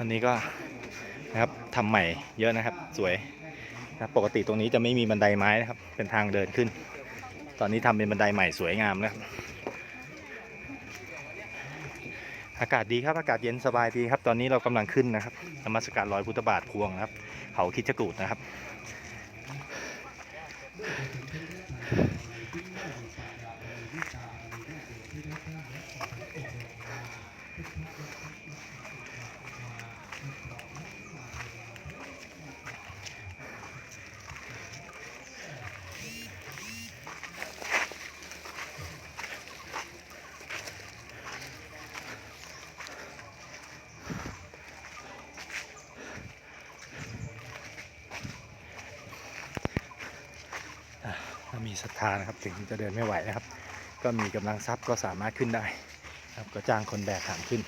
อันนี้ก็นะครับทำใหม่เยอะนะครับ สวยนะปกติตรงนี้จะไม่มีบันไดไม้นะครับ เป็นทางเดินขึ้น ตอนนี้ทำเป็นบันไดใหม่สวยงามนะครับ อากาศดีครับ อากาศเย็นสบายดีครับ ตอนนี้เรากำลังขึ้นนะครับนมัสการรอยพุทธบาทพวงนะครับ เขาคิดจกูดนะครับ ศรัทธานะครับ ถึงจะเดินไม่ไหวนะครับ ก็มีกำลังทรัพย์ก็สามารถขึ้นได้ครับก็จ้างคนแบกหามขึ้น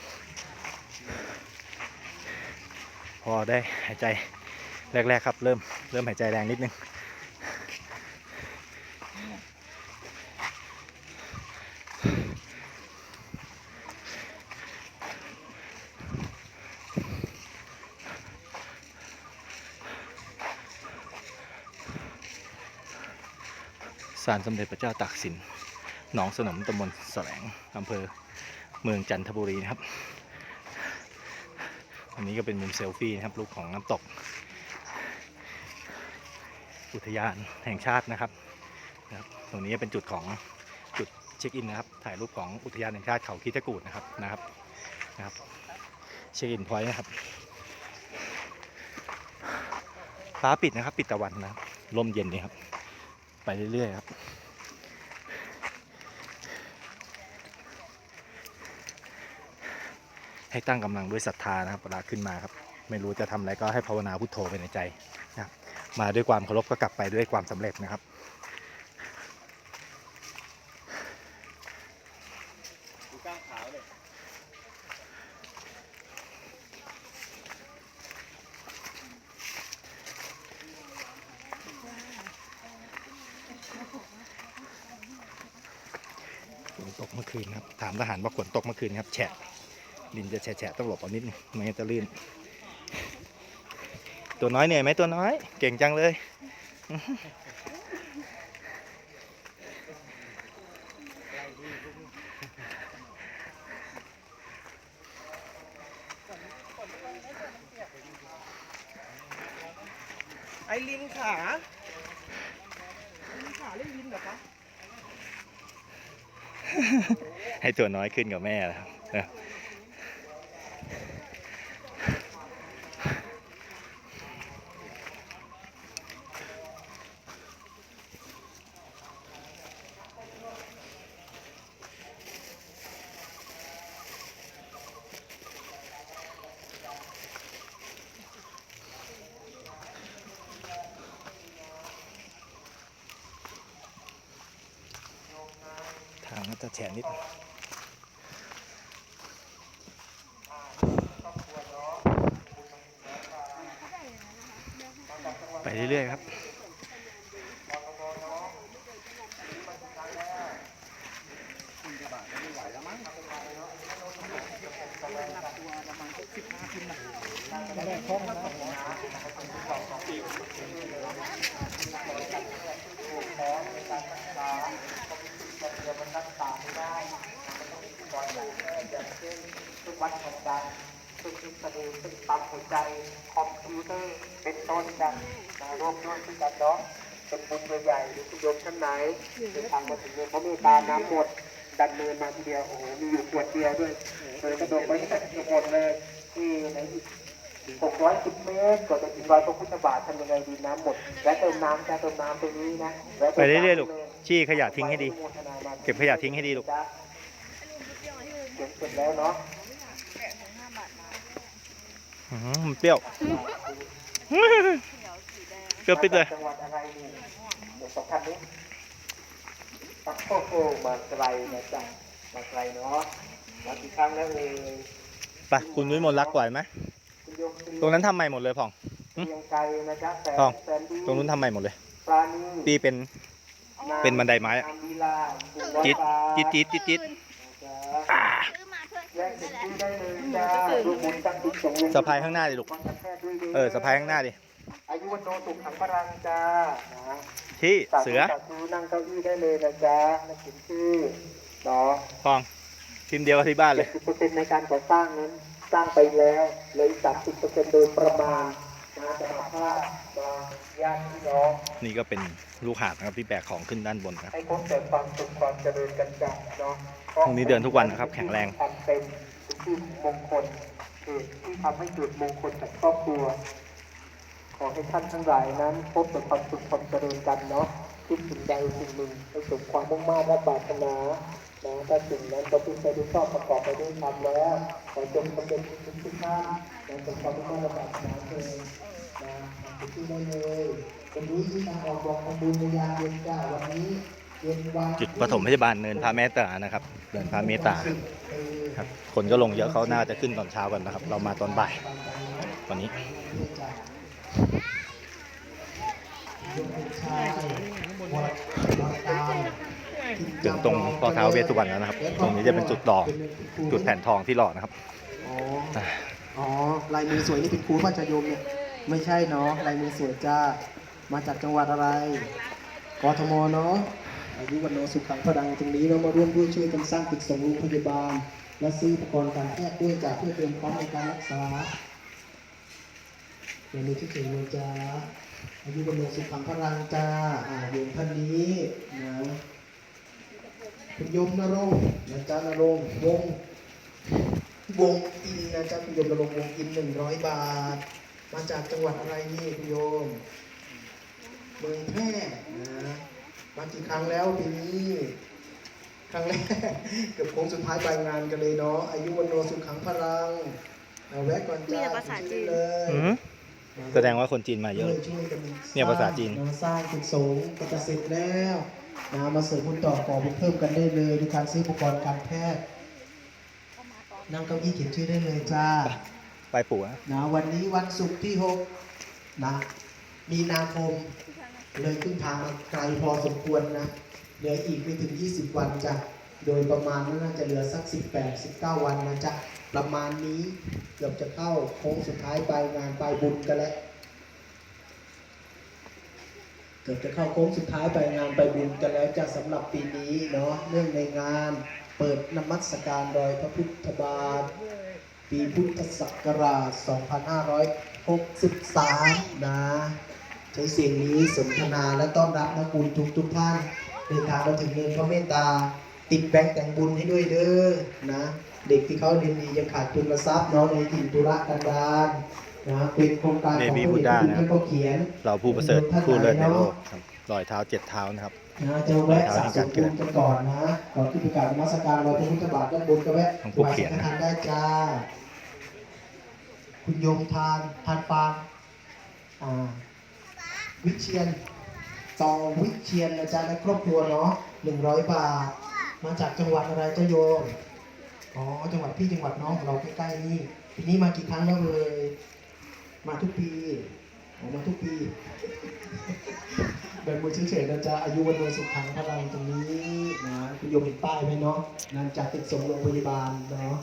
พอได้หายใจแรกๆครับ เริ่มเริ่มหายใจแรงนิดนึง ศาลสมเด็จพระเจ้าตากสิน หนองสนมตำบลแสลงอำเภอเมืองจันทบุรีนะครับ อันนี้ก็เป็นมุมเซลฟี่นะครับรูปของน้ำตก อุทยานแห่งชาตินะครับนะครับ ตรงนี้เป็นจุดของจุดเช็คอินนะครับ ถ่ายรูปของอุทยานแห่งชาติเขาคิดจกูดนะครับนะครับนะครับ เช็คอินพอยต์นะครับ ฟ้าปิดนะครับ ปิดตะวันนะครับลมเย็นนี่ครับ ไปเรื่อยๆครับ ให้ตั้งกำลังด้วยศรัทธานะครับเวลาขึ้นมาครับ ไม่รู้จะทำอะไรก็ให้ภาวนาพุทโธไปในใจนะครับมาด้วยความเคารพก็กลับไปด้วยความสำเร็จนะครับ ฝนตกเมื่อคืนครับ ถามทหารว่าฝนตกเมื่อคืนครับแฉะดินจะแฉะๆต้องหลบเอานิดนึงไม่งั้นจะลื่น ตัวน้อยเหนื่อยไหมตัวน้อย เก่งจังเลยไอลินขาลินขาเล่นลินเหรอคะ ให้ตัวน้อยขึ้นกับแม่แล้วเออทางก็จะแฉนิด เรื่อยๆครับทุกวัด แห่งใดทุกทฤษฎีทุกปั๊มหัวใจคอมพิวเตอร์เป็นต้นกันนะรวมด้วยที่กันเนาะเป็นบุญใหญ่ๆหรือคุณโยมท่านไหนเดินทางมาถึงเมืองพระเมตตาน้ำหมดดันเนินมาทีเดียวโอ้โหมีอยู่ขวดเดียวด้วยเลยกระโดดไปที่หมดเลยที่ในอีก610เมตรกว่าจะถึงรอยพระพุทธบาททำยังไงดีน้ำหมดและเติมน้ำจะเติมน้ำตรงนี้นะไปเรื่อยๆลูกชี้ขยะทิ้งให้ดี เก็บขยะทิ้งให้ดีลูกเก็บเสร็จแล้วเนาะ มันเปรี้ยวเปรี้ยวปิดเลยจังหวัดอะไรนี่เดี๋ยวสองท่านนี้โอ้โหมาไกลนะจ๊ะมาไกลเนาะมากี่ครั้งแล้วเลยไปคุณนุ้ยมนต์รักไหวไหมคุณโยมตรีตรงนั้นทำใหม่หมดเลยพ่องเรียงไกลนะจ๊ะแสนทองแสนดีตรงนู้นทำใหม่หมดเลยปราณีตีเป็นเป็นบันไดไม้อะงามลีลาจี๊ดจี๊ดจี๊ดจี๊ดจี๊ดนะจ๊ะอ่าซื้อมาเพื่อโยแยกสิทธิ์ได้เลยจ้าร่วมบุญตั้งจิต สงฆ์สะพายข้างหน้าดิลูกวันแพทย์ด้วยด้เออสะพายข้างหน้าดิ อายุวันโนสุขขังพลังจ้านะที่เสือสาธุนั่งเก้าอี้ได้เลยนะจ๊ะนักเขียนชื่อเนาะพองพิมพ์เดียวกับที่บ้านเลย70เปอร์เซ็นต์ในการก่อสร้างนั้นสร้างไปแล้วเหลย30เปอร์เซ็นต์โดยประมาณ นะจะมาภาพมาญาติพี่น้องนี่ก็เป็นลูกหาบนะครับที่แบกของขึ้นด้านบนนะครับให้พบแต่ความสุขความเจริญกันจ้ะเนาะพรุ่งนี้เดินทุกวันนะครับ แข็งแรงทำเป็นที่มงคลเหตุที่ทำให้เกิดมงคลกับครอบครัว ขอให้ท่านทั้งหลายนั้น พบแต่ความสุขความเจริญกันเนาะคิดสิ่งใดสิ่งหนึ่งให้สมความมุ่งมั่นและปรารถนานะถ้าสิ่งนั้นประพฤติไปด้วยชอบประกอบไปด้วยธรรมแล้วขอจงสำเร็จทุกทุกท่านนะสมความมุ่งมั่นและปรารถนาเถิด นะทำที่ได้เลยวันนี้ที่ทางออกบอกทำบุญในยามเย็นจ้าวันนี้เย็นวันจุดปฐมพยาบาลเนินพระเมตตานะครับ เนินพระเมตตาครับ คนก็ลงเยอะเขาน่าจะขึ้นตอนเช้ากันนะครับ เรามาตอนบ่ายวันนี้ถึงตรงปอเท้าเวสสุวรรณแล้วนะครับ ตรงนี้จะเป็นจุดหล่อจุดแผ่นทองที่หล่อนะครับ อ๋ออ๋อลายมือสวยนี่เป็นครูพ่อจะโยมเนี่ย ไม่ใช่เนาะลายมือสวยจ้า มาจากจังหวัดอะไร กทมเนาะ อายุวันโนสุขังพดังตรงนี้เรามาร่วมด้วยช่วยกันสร้างตึกส่งโรงพยาบาล และซื้ออุปกรณ์การแพทย์ด้วยจากเพื่อเตรียมพร้อมในการรักษาเดี๋ยวนี้ที่ถึงเลยจ้าอายุวันโนสุขังพดังจ้า อ่าโยมท่านนี้นะคุณโยมนรงค์นะจ๊ะนรงค์วงวงอินนะจ๊ะคุณโยมนรงค์วงอินหนึ่งร้อยบาท มาจากจังหวัดอะไรนี่คุณโยม เมืองแพร่นะมากี่ครั้งแล้วปีนี้ครั้งแรกเกือบโค้งสุดท้ายปลายงานกันเลยเนาะอายุวันโนสุขังพลังเอาแวะก่อนจ้ามีแต่ภาษาจีนเลยอืมแสดงว่าคนจีนมาเยอะช่วยกันเนี่ยภาษาจีนสร้างตึกสูงก็จะเสร็จแล้วนะมาเสริมบุญต่อก่อบุญเพิ่มกันได้เลยในการซื้ออุปกรณ์การแพทย์นั่งเก้าอี้เขียนชื่อได้เลยจ้า ไปปู่นะนะวันนี้วันศุกร์ที่ 6 นะ มีนาคม เลยขึ้นทางมาไกลพอสมควรนะ เหลืออีกไม่ถึง 20 วันจ้ะ โดยประมาณน่าจะเหลือสัก 18 19 วันนะจ๊ะ ประมาณนี้เกือบจะเข้าโค้งสุดท้ายไปงานไปบุญกันแล้ว เกือบจะเข้าโค้งสุดท้ายไปงานไปบุญกันแล้วจะสำหรับปีนี้เนาะ เนื่องในงานเปิดนมัสการรอยพระพุทธบาท ปีพุทธศักราช 2563 นะ ใช้เสียงนี้สนทนาและต้อนรับนักบุญทุกทุกๆท่านเดินทางมาถึงเนินพระเมตตา ติดแบงค์แต่งบุญให้ด้วยเด้อนะ เด็กที่เขาเรียนดียังขาดทุนทรัพย์เนาะในถิ่นธุระกันดารนะเป็นโครงการของ Baby ผู้เด็ก Buddha ที่นะครับเขาเขียนเราผู้ประเสริฐผู้เลิศในโลกครับรอยเท้าเจ็ดเท้านะครับ นะจะแวะสะสมบุญกันก่อนนะก่อนที่ประกาศนมัสการเราพระพุทธบาทด้านบนก็แวะของผู้เขียนถวาสังฆทานได้จ้า คุณโยมทานทานฟางอ่าวิเชียนตองวิเชียนนะจ๊ะและครอบครัวเนาะหนึ่งร้อยบาท มาจากจังหวัดอะไรเจ้าโยมอ๋อจังหวัดพี่จังหวัดน้องของเราใกล้ๆนี่ปีนี้มากี่ครั้งแล้วเลย มาทุกปี อ๋อมาทุกปีแบบมือเฉยๆนะจ๊ะอายุวันโนสุขังพลังตรงนี้นะคุณโยมเห็นป้ายไหมเนาะนำจากติดส่งโรงพยาบาลเนาะ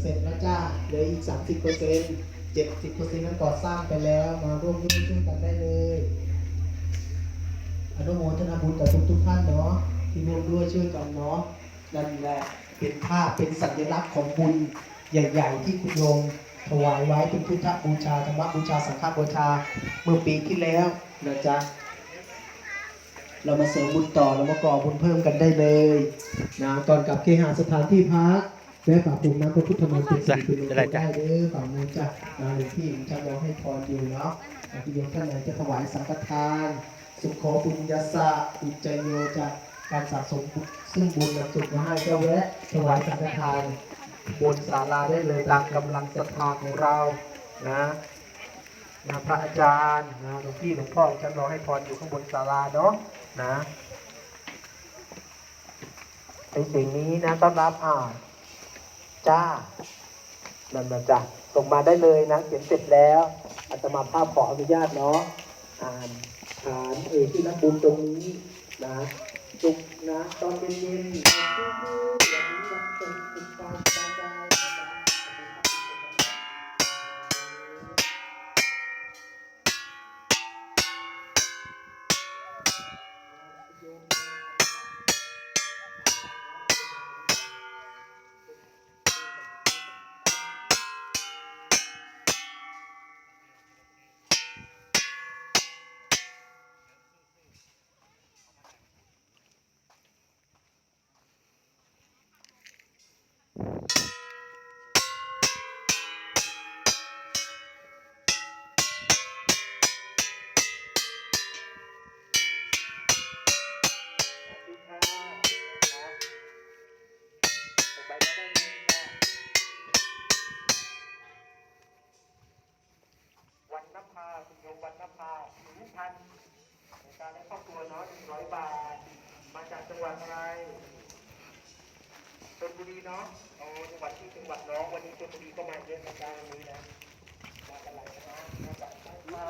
เสร็จแล้วจ้าเหลืออีก 30เปอร์เซ็นต์70เปอร์เซ็นต์นั้นก่อสร้างไปแล้วมาร่วมด้วยช่วยกันได้เลย อนุโมทนาบุญกับทุกทุกท่านเนาะที่ร่วมด้วยช่วยกันเนาะนั่นแหละเป็นภาพเป็นสัญลักษณ์ของบุญใหญ่ ๆ ที่คุณโยม ถวายไว้เป็นพุทธบูชาธรรมบูชาสังฆบูชาเมื่อปีที่แล้วนะจ๊ะเรามาเสริมบุญต่อเรามาก่อบุญเพิ่มกันได้เลยนะก่อนกลับเคหาสถานที่พักแวะฝากบุญน้ำพระพุทธมนต์เป็นสิริเป็นมงคลได้เด้อฝั่งนู้นจ้ะนะหลวงพี่ผมจะมองให้พรอยู่เนาะที่โยมท่านไหนจะถวายสังฆทาน สุขโขปุญญาสะอุจจโยจากการสะสมบุญซึ่งบุญนำสุขมาให้ก็แวะถวายสังฆทาน บนศาลาได้เลยตามกำลังศรัทธาของเรานะนะพระอาจารย์นะหลวงพี่หลวงพ่อจะรอให้พรอยู่ข้างบนศาลาเนาะนะไอสิ่งนี้นะต้อนรับอ่านจ้านั่นนะจ้ะส่งมาได้เลยนะเขียนเสร็จแล้วอาตมาภาพขออนุญาตเนาะอ่านฐานเอกที่นักบุญตรงนี้นะจุกนะตอนเย็นๆอย่างนี้นศุกร์สุดการสบายใจ ภาคุณโยมวันนภาหนึ่งพันในการได้ครอบครัวเนาะหนึ่งร้อยบาท มาจากจังหวัดอะไร ชนบุรีเนาะอ๋อจังหวัดที่จังหวัดน้องวันนี้ชนบุรีก็มาเยอะนะจ๊ะวันนี้นะมากันหลายคณะมาจากมา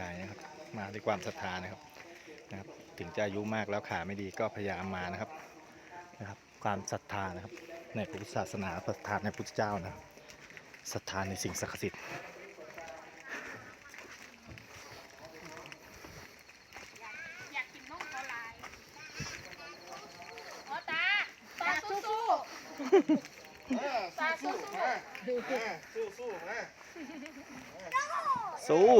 ยฟ้าคุณยายนะครับ มาด้วยความศรัทธานะครับนะครับ ถึงจะอายุมากแล้วขาไม่ดีก็พยายามมานะครับนะครับ ความศรัทธานะครับ ในพุทธศาสนาศรัทธาในพุทธเจ้านะครับศรัทธาในสิ่งศักดิ์สิทธิ์อยากกินนมเขาลายโอตาตาสู้สู้ตาสู้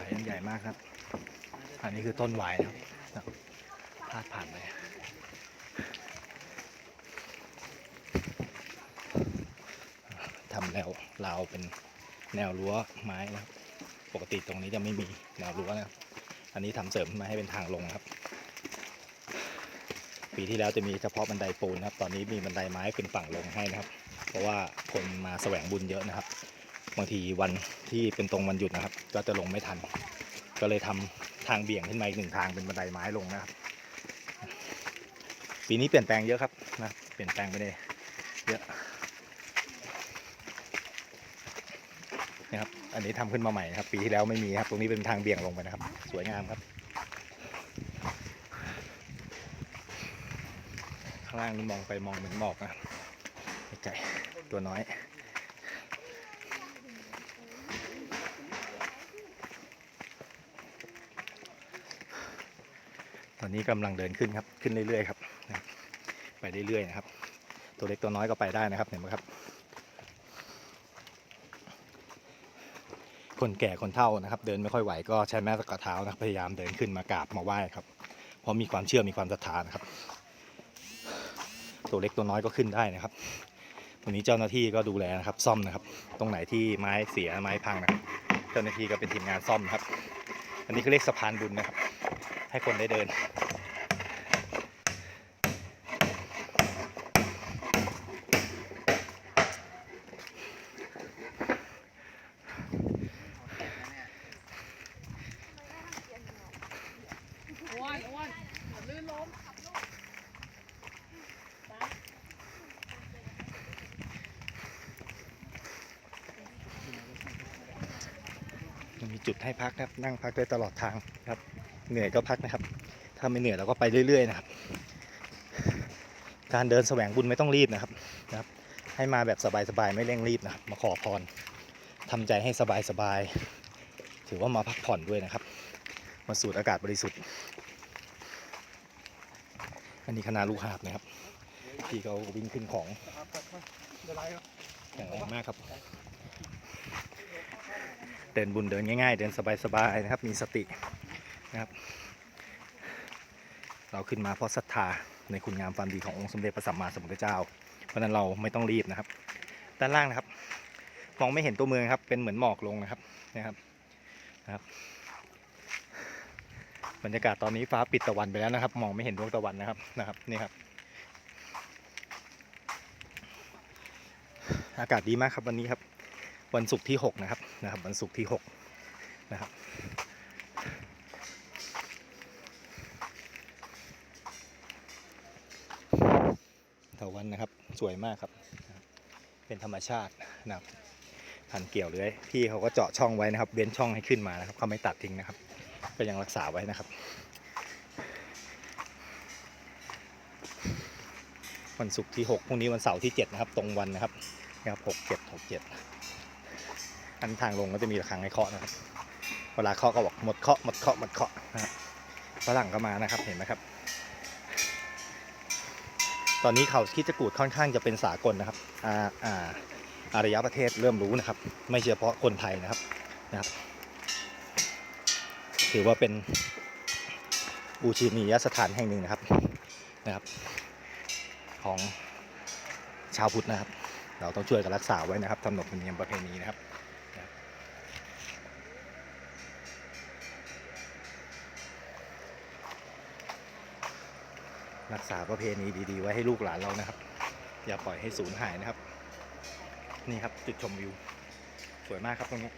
ายอันใหญ่มากครับ อันนี้คือต้นหวายนะครับพาดผ่านไปทำแนวราวเป็นแนวรั้วไม้นะครับ ปกติตรงนี้จะไม่มีแนวรั้วนะครับ อันนี้ทำเสริมมาให้เป็นทางลงครับ ปีที่แล้วจะมีเฉพาะบันไดปูนครับ ตอนนี้มีบันไดไม้เป็นฝั่งลงให้นะครับ เพราะว่าคนมาแสวงบุญเยอะนะครับ บางทีวันที่เป็นตรงวันหยุดนะครับ ก็จะลงไม่ทัน ก็เลยทำทางเบี่ยงขึ้นมาอีกหนึ่งทางเป็นบันไดไม้ลงนะครับ ปีนี้เปลี่ยนแปลงเยอะครับนะเปลี่ยนแปลงไปเลยเยอะนะครับ อันนี้ทำขึ้นมาใหม่นะครับ ปีที่แล้วไม่มีครับ ตรงนี้เป็นทางเบี่ยงลงไปนะครับ สวยงามครับ ข้างล่างนี่มองไปมองเหมือนหมอกนะครับไก่ตัวน้อย ตอนนี้กำลังเดินขึ้นครับ ขึ้นเรื่อยๆครับ ไปเรื่อยๆนะครับ ตัวเล็กตัวน้อยก็ไปได้นะครับ เห็นไหมครับ คนแก่คนเฒ่านะครับ เดินไม่ค่อยไหวก็ใช้แม่ตะกะเท้านะพยายามเดินขึ้นมากราบมาไหว้ครับ เพราะมีความเชื่อมีความศรัทธานะครับ ตัวเล็กตัวน้อยก็ขึ้นได้นะครับวันนี้เจ้าหน้าที่ก็ดูแลนะครับ ซ่อมนะครับ ตรงไหนที่ไม้เสียไม้พังนะครับ เจ้าหน้าที่ก็เป็นทีมงานซ่อมนะครับ อันนี้เขาเรียกสะพานบุญนะครับ ให้คนได้เดิน อ้วนอ้วนอย่าลื่นล้ม มีจุดให้พักนะครับนั่งพักได้ตลอดทางครับ เหนื่อยก็พักนะครับ ถ้าไม่เหนื่อยเราก็ไปเรื่อย ๆ นะครับ การเดินแสวงบุญไม่ต้องรีบนะครับนะครับ ให้มาแบบสบายๆไม่เร่งรีบนะครับ มาขอพรทำใจให้สบายๆถือว่ามาพักผ่อนด้วยนะครับ มาสูดอากาศบริสุทธิ์ อันนี้คณะลูกหาบนะครับที่เขาวิ่งขึ้นของแข็งแรงมากครับ เดินบุญเดินง่าย ๆ เดินสบายๆนะครับ มีสติ นะครับ เราขึ้นมาเพราะศรัทธาในคุณงามความดีขององค์สมเด็จพระสัมมาสัมพุทธเจ้า เพราะฉะนั้นเราไม่ต้องรีบนะครับ ด้านล่างนะครับ มองไม่เห็นตัวเมืองครับ เป็นเหมือนหมอกลงนะครับนะครับนะครับ บรรยากาศตอนนี้ฟ้าปิดตะวันไปแล้วนะครับ มองไม่เห็นดวงตะวันนะครับนะครับนี่ครับ อากาศดีมากครับวันนี้ครับ วันศุกร์ที่ 6 นะครับนะครับ วันศุกร์ที่ 6 นะครับ เถาวันนะครับ สวยมากครับ เป็นธรรมชาตินะครับพันเกี่ยวเลยพี่เขาก็เจาะช่องไว้นะครับเว้นช่องให้ขึ้นมานะครับเขาไม่ตัดทิ้งนะครับ ก็ยังรักษาไว้นะครับวันศุกร์ที่6พรุ่งนี้วันเสาร์ที่7นะครับตรงวันนะครับนะครับ6 7 6 7อันทางลงก็จะมีระฆังให้เคาะนะครับ เวลาเคาะก็บอกหมดเคาะหมดเคาะหมดเคาะนะครับฝรั่งก็มานะครับเห็นไหมครับ ตอนนี้เขาคิดจะกูดค่อนข้างจะเป็นสากลนะครับอาอาอารยประเทศเริ่มรู้นะครับ ไม่เฉพาะคนไทยนะครับนะครับ ถือว่าเป็นบูชนียสถานแห่งหนึ่งนะครับนะครับ ของชาวพุทธนะครับ เราต้องช่วยกันรักษาไว้นะครับทำหนบธรรมเนียมประเพณีนะครับ รักษาประเพณีดีๆ ไว้ให้ลูกหลานเรานะครับ อย่าปล่อยให้สูญหายนะครับ นี่ครับจุดชมวิว สวยมากครับตรงนี้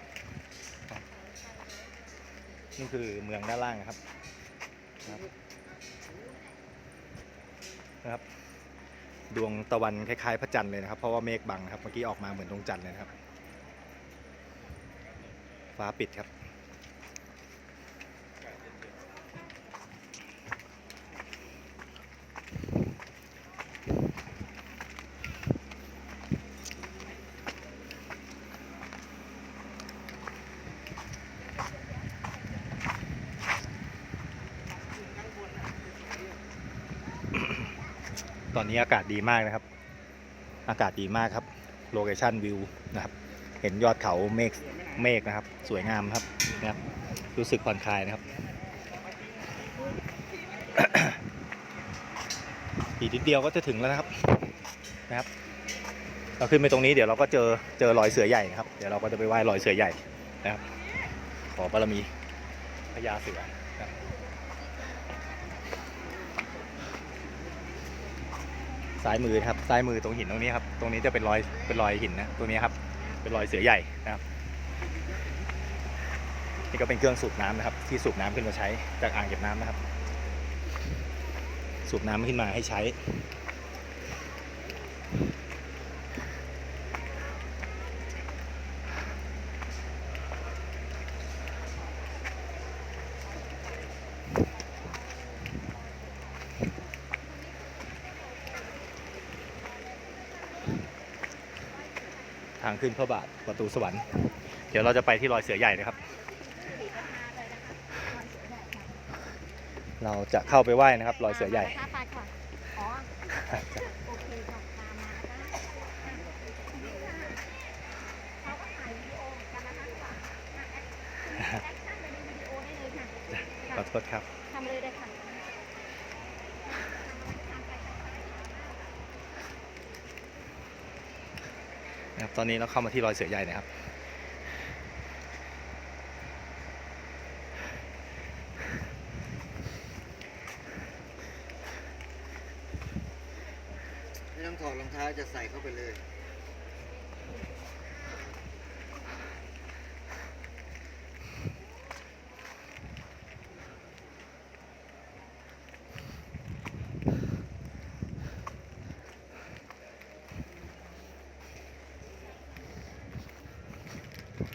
นี่คือเมืองด้านล่างนะครับนะครับ ดวงตะวันคล้าย ๆ พระจันทร์เลยนะครับ เพราะว่าเมฆบังครับเมื่อกี้ออกมาเหมือนดวงจันทร์เลยนะครับ ฟ้าปิดครับ นี้อากาศดีมากนะครับ อากาศดีมากครับ โลเคชั่นวิวนะครับ เห็นยอดเขาเมฆเมฆนะครับ สวยงามครับนะครับ รู้สึกผ่อนคลายนะครับอีกนิดเดียวก็จะถึงแล้วนะครับนะครับเราขึ้นไปตรงนี้เดี๋ยวเราก็เจอเจอรอยเสือใหญ่นะครับ เดี๋ยวเราก็จะไปไหว้รอยเสือใหญ่นะครับ ขอบารมีพญาเสือนะครับ ซ้ายมือครับซ้ายมือตรงหินตรงนี้ครับ ตรงนี้จะเป็นรอยเป็นรอยหินนะตรงนี้ครับ เป็นรอยเสือใหญ่นะครับนี่ก็เป็นเครื่องสูบน้ำนะครับ ที่สูบน้ำขึ้นมาใช้จากอ่างเก็บน้ำนะครับ สูบน้ำขึ้นมาให้ใช้างขึ้นพระบาทประตูสวรรค์ เดี๋ยวเราจะไปที่รอยเสือใหญ่นะครับ เราจะเข้าไปไหว้นะครับ รอยเสือใหญ่ขอโอได้เลยค่ะขอโทษครับทำเลยได้ค่ะ นะครับตอนนี้เราเข้ามาที่รอยเสือใหญ่นะครับ ไม่ต้องถอดรองเท้าจะใส่เข้าไปเลย ตร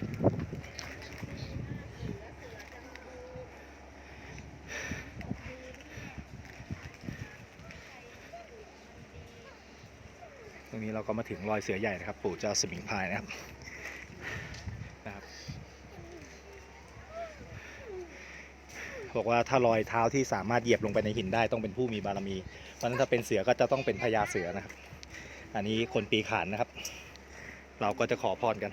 งนี้เราก็มาถึงรอยเสือใหญ่นะครับ ปู่เจ้าสมิงพายนะครับนะครับ บอกว่าถ้ารอยเท้าที่สามารถเหยียบลงไปในหินได้ต้องเป็นผู้มีบารมี เพราะฉะนั้นถ้าเป็นเสือก็จะต้องเป็นพญาเสือนะครับ อันนี้คนปีขานนะครับ เราก็จะขอพรกัน